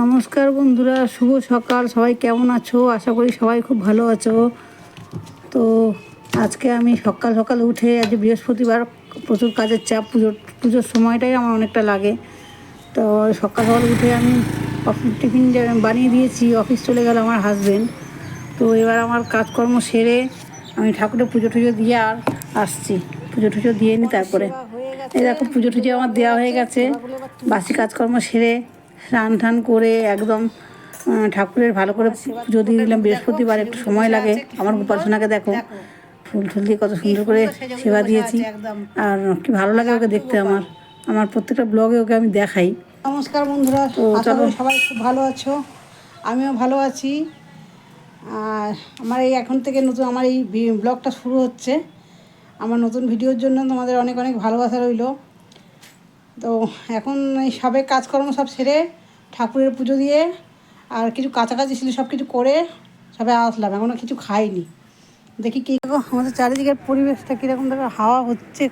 নমস্কার বন্ধুরা, শুভ সকাল। সবাই কেমন আছো? আশা করি সবাই খুব ভালো আছো। তো আজকে আমি সকাল সকাল উঠে আজ বৃহস্পতিবার প্রচুর কাজের চাপ, পুজোর পুজোর সময়টাই আমার অনেকটা লাগে। তো সকাল সকাল উঠে আমি অফিস টিফিন বানিয়ে দিয়েছি, অফিস চলে গেল আমার হাজবেন্ড তো এবার আমার কাজকর্ম সেরে আমি ঠাকুরের পুজো টুজো দিয়ে আর আসছি। পুজো টুজো দিয়ে নি তারপরে এই দেখো পুজো টুজো আমার দেওয়া হয়ে গেছে। বাসি কাজকর্ম সেরে স্নান টান করে একদম ঠাকুরের ভালো করে পুজো দিয়ে দিলাম। বৃহস্পতিবার একটু সময় লাগে। আমার উপাসনাকে দেখো ফুল টুল দিয়ে কত সুন্দর করে সেবা দিয়েছি। আর কি ভালো লাগে ওকে দেখতে আমার। আমার প্রত্যেকটা ব্লগে ওকে আমি দেখাই। নমস্কার বন্ধুরা। সবাই খুব ভালো আছো। আমিও ভালো আছি। আর আমার এই এখন থেকে নতুন আমার এই ব্লগটা শুরু হচ্ছে। আমার নতুন ভিডিওর জন্য তোমাদের অনেক অনেক ভালোবাসা রইল। তো এখন এই সবে কাজকর্ম সব সেরে ঠাকুরের পুজো দিয়ে আর কিছু কাছাকাছি ছিল, সব কিছু করে সবে আসলাম। এখনও কিছু খাইনি। দেখি কী আমাদের চারিদিকের পরিবেশটা কীরকম দেখো, হাওয়া হচ্ছে।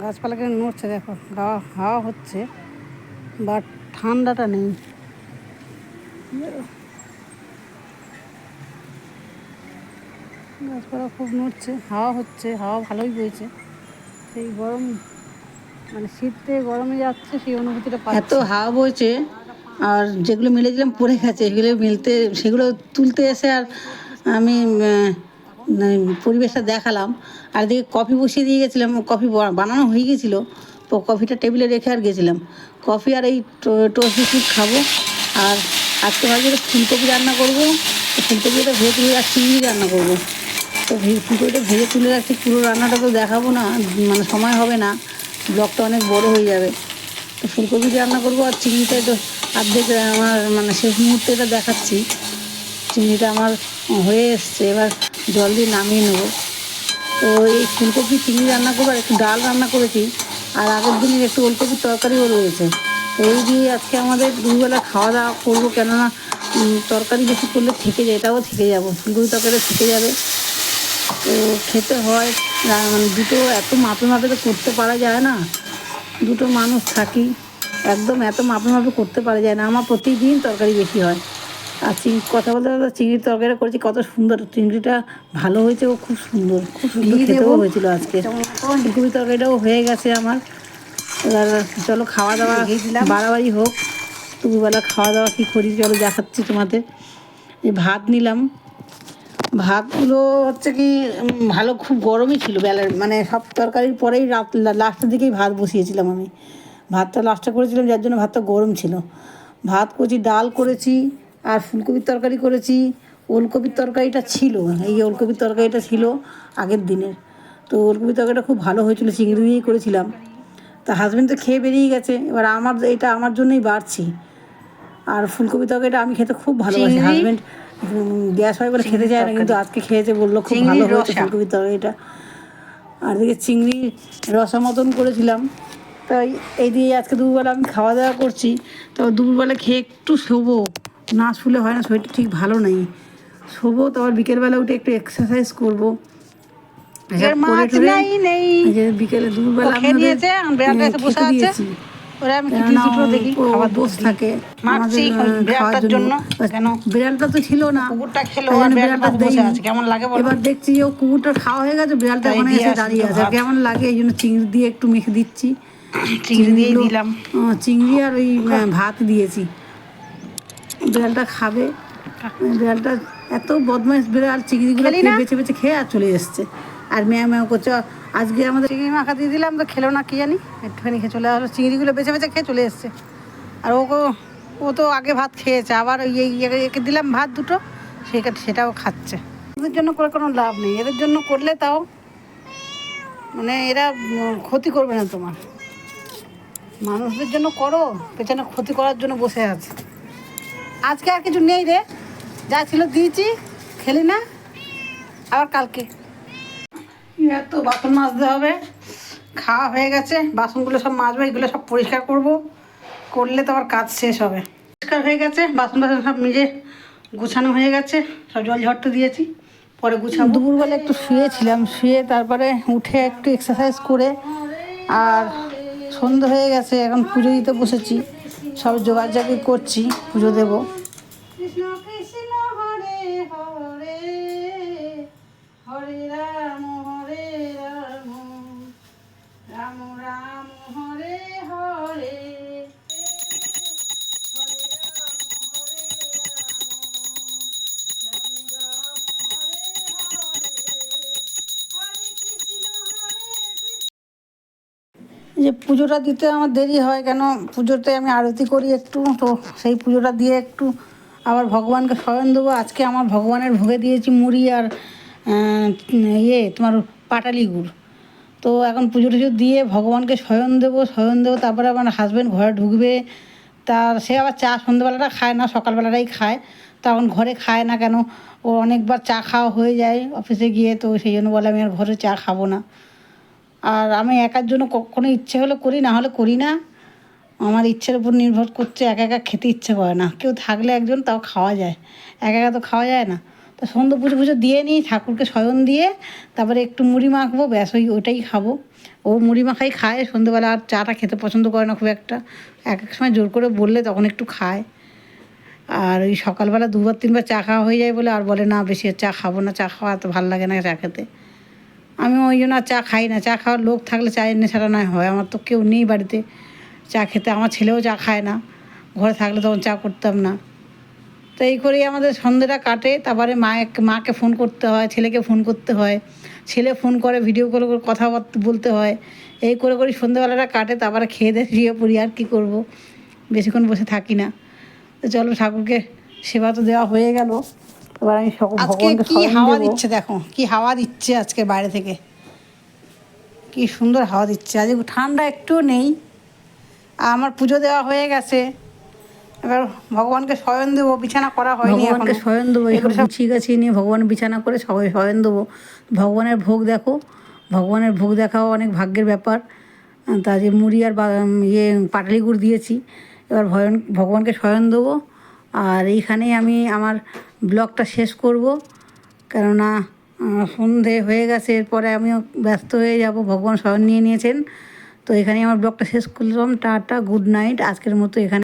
গাছপালাকে নড়ছে দেখো হাওয়া হাওয়া হচ্ছে বাট ঠান্ডাটা নেই। গাছপালা খুব নড়ছে, হাওয়া হচ্ছে, হাওয়া ভালোই বইছে। সেই গরম মানে শীতে গরমে যাচ্ছে, সেই অনুভূতিটা এত হাওয়া বইছে, আর যেগুলো মিলেছিলাম পড়ে গেছে সেগুলো মিলতে, সেগুলো তুলতে এসে আর আমি পরিবেশটা দেখালাম। আর এদিকে কফি বসিয়ে দিয়ে গেছিলাম, কফি বানানো হয়ে গেছিল, তো কফিটা টেবিলে রেখে আর গেছিলাম। কফি আর এই টোস্ট বিস্কুট খাব, আর আজকে ভাবছি ফুলকপি রান্না করব ফুলকপিটা ভেজে তুলে আর চিংড়ি রান্না করব। তো ফুলকপিটা ভেজে তুলে রাখছি, পুরো রান্নাটা তো দেখাবো না মানে সময় হবে না। ব্লগটা অনেক বড় হয়ে যাবে। তো ফুলকপি রান্না করব আর চিংড়িটা তো অর্ধেক আমার মানে শেষ মুহূর্তে এটা দেখাচ্ছি। চিংড়িটা আমার হয়ে এসছে, এবার জল দিয়ে নামিয়ে নেব। তো এই ফুলকপি চিংড়ি রান্না করব, আর একটু ডাল রান্না করেছি। আর আগের দিনের একটু ওলকপির তরকারিও রয়েছে। এই দিয়ে আজকে আমাদের দুবেলা খাওয়া দাওয়া করব, কেননা তরকারি বেশি করলে থেকে যায়, এটাও থেকে যাব। ফুলকপি তরকারি থেকে যাবে। তো খেতে হয়। মানে দুটো এত মাপে মাপে তো করতে পারা যায় না। দুটো মানুষ থাকি একদম এত মাপে মাপে করতে পারা যায় না। আমার প্রতিদিন তরকারি বেশি হয়। আর চিংড়ি কথা বলতে বলতে চিংড়ির তরকারিটা করেছি কত সুন্দর। চিংড়িটা ভালো হয়েছে ও খুব সুন্দর। খুব সুন্দর খেতেও হয়েছিল আজকে। ফুলকপি তরকারিটাও হয়ে গেছে আমার। এবার চলো খাওয়া দাওয়া বাড়াবাড়ি হোক। দুপুরবেলা খাওয়া দাওয়া কী করি? চলো দেখাচ্ছি তোমাদের। এই ভাত নিলাম। ভাতগুলো হচ্ছে কি ভালো খুব গরমই ছিল বেলার মানে সব তরকারির পরেই রাত লাস্টের দিকেই ভাত বসিয়েছিলাম আমি। ভাতটা লাস্টে করেছিলাম যার জন্য ভাতটা গরম ছিল। ভাত করেছি ডাল করেছি আর ফুলকপির তরকারি করেছি। ওলকপির তরকারিটা ছিল এই ওলকপির তরকারিটা ছিল আগের দিনের। তো ওলকপির তরকারিটা খুব ভালো হয়েছিল চিংড়ি দিয়েই করেছিলাম। তা হাজবেন্ড তো খেয়ে বেরিয়ে গেছে এবার আমার এটা আমার জন্যই বাড়ছি। আর ফুলকপি তরকারিটা আমি খেতে খুব ভালোবাসি চিংড়ি? গ্যাস হয় বলে খেতে চায় না কিন্তু আজকে খেয়েছে বলল খুব ভালো হয়েছে। ফুলকপি তরকারিটা আর দিকে চিংড়ি রসা মতন করেছিলাম। তাই এই দিয়ে আজকে দুপুরবেলা আমি খাওয়া দাওয়া করছি। তো দুপুরবেলা খেয়ে একটু শোবো। না শুলে হয় না শরীরটা ঠিক ভালো নেই। শোবো তো আবার বিকেলবেলা উঠে একটু এক্সারসাইজ করব। বিকেলে দুপুরবেলা। দিয়েছি। ওরা আমি কিছু দুটো দেখি খাবার বস থাকে মারছি আমাদের, ওই আহ, বিড়ালটার জন্য। কেন? বিড়ালটা তো ছিল না। কুকুরটা খেলো, আর বিড়ালটা বসে আছে। কেমন লাগে বলো? এবার দেখছি ও কুকুরটা খাওয়া হয়ে গেছে বিড়ালটা ওখানে এসে দাঁড়িয়ে আছে। কেমন লাগে? এই জন্য চিংড়ি দিয়ে একটু মেখে দিচ্ছি। চিংড়ি দিয়ে দিলাম। চিংড়ি আর ওই ভাত দিয়েছি। বিড়ালটা খাবে। বিড়ালটা এত বদমাইশ বিড়াল চিংড়িগুলো? বেছে বেছে খেয়ে আর চলে এসছে। আর ম্যাও ম্যাও করছে। আজকে আমাদের চিংড়ি মাখা দিয়ে দিলাম, তো খেলো না, কি জানি? একটুখানি খেয়ে চলে আসলো। চিংড়িগুলো বেছে বেছে খেয়ে চলে এসছে। আর ওকে, ও তো আগে ভাত খেয়েছে, আবার এই একে- দিলাম ভাত দুটো, সেটা সেটাও খাচ্ছে। ওদের জন্য করে কোনো লাভ নেই। এদের জন্য করলে তাও মানে এরা ক্ষতি করবে না তোমার। মানুষদের জন্য করো, পেছনে ক্ষতি করার জন্য বসে আছে। আজকে আর কিছু নেই রে। যা ছিল দিয়েছি, খেলি না। আবার কালকে। এত বাসন মাজতে হবে। খাওয়া হয়ে গেছে, বাসনগুলো সব মাজবো, এগুলো সব পরিষ্কার করব। করলে তো আবার কাজ শেষ হবে। পরিষ্কার হয়ে গেছে, বাসন বাসন সব নিজে গুছানো হয়ে গেছে, সব জল ঝরতে দিয়েছি, পরে গুছাবো। দুপুরবেলা একটু শুয়েছিলাম, শুয়ে তারপরে উঠে একটু এক্সারসাইজ করে আর সন্ধে হয়ে গেছে, এখন পুজো দিতে বসেছি, সব জোগাড় জাগি করছি, পুজো দেবো। যে পুজোটা দিতে আমার দেরি হয় কেন? পুজোতে আমি আরতি করি একটু, তো সেই পুজোটা দিয়ে একটু আবার ভগবানকে স্মরণ দেবো। আজকে আমার ভগবানের ভোগে দিয়েছি মুড়ি আর ইয়ে তোমার পাটালি গুড়। তো এখন পুজো টুজো দিয়ে ভগবানকে স্বয়ন দেবো স্বয়ন দেবো, তারপরে আমার হাজব্যান্ড ঘরে ঢুকবে। তার, সে আবার চা সন্ধ্যেবেলাটা খায় না, সকালবেলাটাই খায়। তখন ঘরে খায় না কেন? ও অনেকবার চা খাওয়া হয়ে যায় অফিসে গিয়ে, তো সেই জন্য বলে আমি আর ঘরে চা খাব না। আর আমি একার জন্য কখনো ইচ্ছে হলে করি, না হলে করি না। আমার ইচ্ছের উপর নির্ভর করছে, একা একা খেতে ইচ্ছে করে না। কেউ থাকলে একজন, তাও খাওয়া যায়। একা একা তো খাওয়া যায় না। তো সন্ধ্যে পুজো পুজো দিয়ে নিই, ঠাকুরকে শয়ন দিয়ে। তারপরে একটু মুড়ি মাখবো, ব্যাস, ওই ওইটাই খাব। ও মুড়ি মাখাই খায়, সন্ধ্যেবেলা আর চাটা খেতে পছন্দ করে না খুব একটা। এক এক সময় জোর করে বললে তখন একটু খায়। আর ওই সকালবেলা দুবার তিনবার চা খাওয়া হয়ে যায় বলে আর বলে, না, বেশি চা খাব না, চা খাওয়া এত ভালো লাগে না চা খেতে। আমি ওই জন্য চা খাই না। চা খাওয়ার লোক থাকলে চায়ের ছাড়া নয়, হয়। আমার তো কেউ নেই বাড়িতে। চা খেতে আমার ছেলেও চা খায় না। ঘরে থাকলে তখন চা করতাম না। তো এই করেই আমাদের সন্ধ্যেটা কাটে। তারপরে মায়ে মাকে ফোন করতে হয়, ছেলেকে ফোন করতে হয়। ছেলে ফোন করে, ভিডিও কল করে, কথাবার্তা বলতে হয়। এই করে করে সন্ধ্যেবেলাটা কাটে। তারপরে খেয়ে দিয়ে শুয়ে পড়ি, আর কী করব? বেশিক্ষণ বসে থাকি না। তো চলো ঠাকুরকে সেবা তো দেওয়া হয়ে গেল। এবার আমি আজকে কি হাওয়া দিচ্ছে দেখো কি হাওয়া দিচ্ছে আজকে বাইরে থেকে। কি সুন্দর হাওয়া দিচ্ছে। আজ ঠান্ডা একটু নেই। আর আমার পুজো দেওয়া হয়ে গেছে। এবার ভগবানকে শয়ন দেবো বিছানা করা হয়নি ভগবানকে। শয়ন দেবো এগুলো সব সব গুছিয়ে নিয়ে ভগবান বিছানা করে সবাই শয়ন দেবো। ভগবানের ভোগ দেখো ভগবানের ভোগ দেখাও অনেক ভাগ্যের ব্যাপার। তা যে মুড়ি আর বা- ইয়ে পাটালি গুড় দিয়েছি। এবার ভয়ন ভগবানকে শয়ন দেবো। আর এইখানেই আমি আমার ব্লগটা শেষ করব। কেননা সন্ধে হয়ে গেছে, এরপরে আমিও ব্যস্ত হয়ে যাব। ভগবান স্মরণ নিয়ে নিয়েছেন। তো এখানে আমার ব্লগটা শেষ করলাম। Tata, good night. আজকের মতো এখানে